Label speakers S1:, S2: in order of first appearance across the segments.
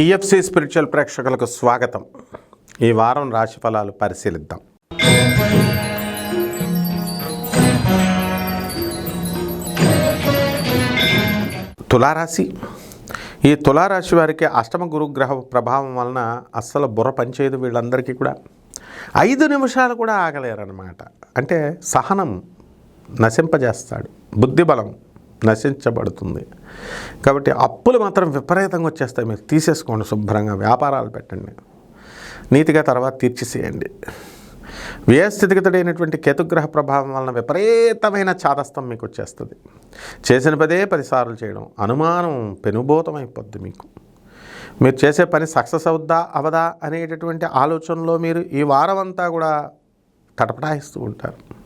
S1: TFC spiritual ప్రేక్షకులకు స్వాగతం. ఈ వారం రాశి ఫలాలు పరిశీలిద్దాం. తులారాశి. ఈ తులారాశి వారికి అష్టమ గురుగ్రహ ప్రభావం వలన అస్సలు బుర్ర పనిచేయదు వీళ్ళందరికీ కూడా. ఐదు నిమిషాలు కూడా ఆగలేరన్నమాట. అంటే సహనం నశింపజేస్తాడు. బుద్ధిబలం నశించబడుతుంది. కాబట్టి అప్పులు మాత్రం విపరీతంగా వచ్చేస్తాయి. మీరు తీసేసుకోండి శుభ్రంగా వ్యాపారాలు పెట్టండి. నీతిగా తర్వాత తీర్చిసేయండి. వ్యయస్థితిగతుడైనటువంటి కేతుగ్రహ ప్రభావం వలన విపరీతమైన చాదస్తం మీకు వచ్చేస్తుంది. చేసిన పదే పదిసార్లు చేయడం అనుమానం పెనుభూతం అయిపోద్ది మీకు. మీరు చేసే పని సక్సెస్ అవుద్దా అవదా అనేటటువంటి ఆలోచనలో మీరు ఈ వారం అంతా కూడా తటపటాయిస్తూ ఉంటారు.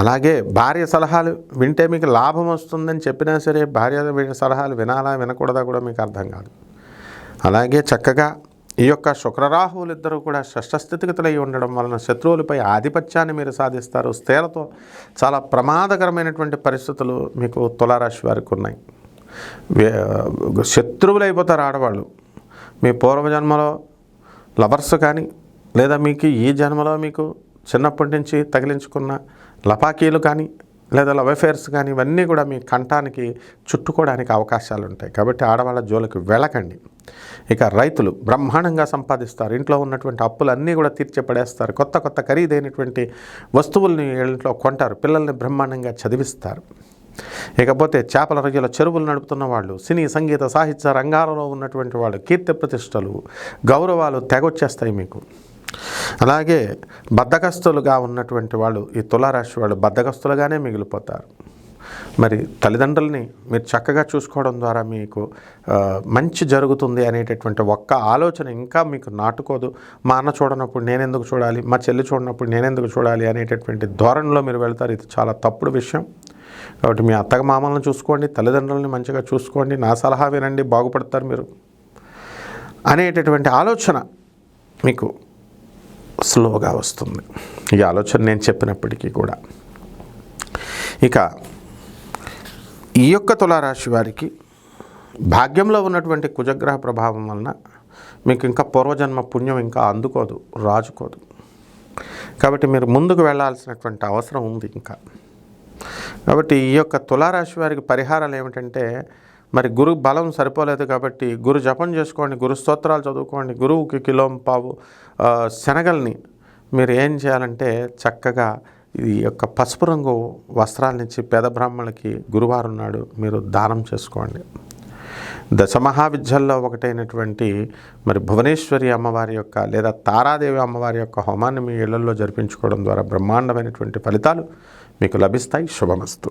S1: అలాగే భార్య సలహాలు వింటే మీకు లాభం వస్తుందని చెప్పినా సరే భార్య సలహాలు వినాలా వినకూడదా కూడా మీకు అర్థం కాదు. అలాగే చక్కగా ఈ యొక్క శుక్రరాహువులు ఇద్దరు కూడా షష్టస్థితిగతులై ఉండడం వలన శత్రువులపై ఆధిపత్యాన్ని మీరు సాధిస్తారు. స్త్రీలతో చాలా ప్రమాదకరమైనటువంటి పరిస్థితులు మీకు తులారాశి వారికి ఉన్నాయి. శత్రువులు అయిపోతారు ఆడవాళ్ళు. మీ పూర్వజన్మలో లవర్స్ కానీ లేదా మీకు ఈ జన్మలో మీకు చిన్నప్పటి నుంచి తగిలించుకున్న లపాకీలు కానీ లేదా లవ్ అఫేర్స్ కానీ ఇవన్నీ కూడా మీ కంఠానికి చుట్టుకోవడానికి అవకాశాలు ఉంటాయి. కాబట్టి ఆడవాళ్ళ జోలికి వెళ్ళకండి. ఇక రైతులు బ్రహ్మాండంగా సంపాదిస్తారు. ఇంట్లో ఉన్నటువంటి అప్పులన్నీ కూడా తీర్చి పడేస్తారు. కొత్త కొత్త ఖరీదైనటువంటి వస్తువుల్ని ఇంట్లో కొంటారు. పిల్లల్ని బ్రహ్మాండంగా చదివిస్తారు. ఇకపోతే చేపల రొయ్యల చెరువులు నడుపుతున్న వాళ్ళు సినీ సంగీత సాహిత్య రంగాలలో ఉన్నటువంటి వాళ్ళు కీర్తి ప్రతిష్టలు గౌరవాలు తెగొచ్చేస్తాయి మీకు. అలాగే బద్ధకస్తులుగా ఉన్నటువంటి వాళ్ళు ఈ తులారాశి వాళ్ళు బద్ధకస్తులుగానే మిగిలిపోతారు. మరి తల్లిదండ్రుల్ని మీరు చక్కగా చూసుకోవడం ద్వారా మీకు మంచి జరుగుతుంది అనేటటువంటి ఒక్క ఆలోచన ఇంకా మీకు నాటుకోదు. మా అన్న చూడనప్పుడు నేనెందుకు చూడాలి? మా చెల్లి చూడనప్పుడు నేనెందుకు చూడాలి? అనేటటువంటి ధోరణిలో మీరు వెళ్తారు. ఇది చాలా తప్పుడు విషయం. కాబట్టి మీ అత్తగ మామలను చూసుకోండి తల్లిదండ్రులని మంచిగా చూసుకోండి నా సలహా వినండి బాగుపడతారు మీరు అనేటటువంటి ఆలోచన మీకు స్లోగా వస్తుంది. ఈ ఆలోచన నేను చెప్పినప్పటికీ కూడా. ఇక ఈ యొక్క తులారాశి వారికి భాగ్యంలో ఉన్నటువంటి కుజగ్రహ ప్రభావం వలన మీకు ఇంకా పూర్వజన్మ పుణ్యం ఇంకా అందుకోదు రాజుకోదు. కాబట్టి మీరు ముందుకు వెళ్ళాల్సినటువంటి అవసరం ఉంది ఇంకా. కాబట్టి ఈ యొక్క తులారాశి వారికి పరిహారాలు ఏమిటంటే మరి గురు బలం సరిపోలేదు కాబట్టి గురు జపం చేసుకోండి గురు స్తోత్రాలు చదువుకోండి గురువుకి కిలోం పావు శనగల్ని మీరు ఏం చేయాలంటే చక్కగా ఈ యొక్క పసుపు రంగు వస్త్రాలనిచ్చి పేద బ్రాహ్మణులకి గురువారం నాడు మీరు దానం చేసుకోండి. దశమహావిద్యల్లో ఒకటైనటువంటి మరి భువనేశ్వరి అమ్మవారి యొక్క లేదా తారాదేవి అమ్మవారి యొక్క హోమాన్ని మీ ఇళ్ళలో జరిపించుకోవడం ద్వారా బ్రహ్మాండమైనటువంటి ఫలితాలు మీకు లభిస్తాయి. శుభమస్తు.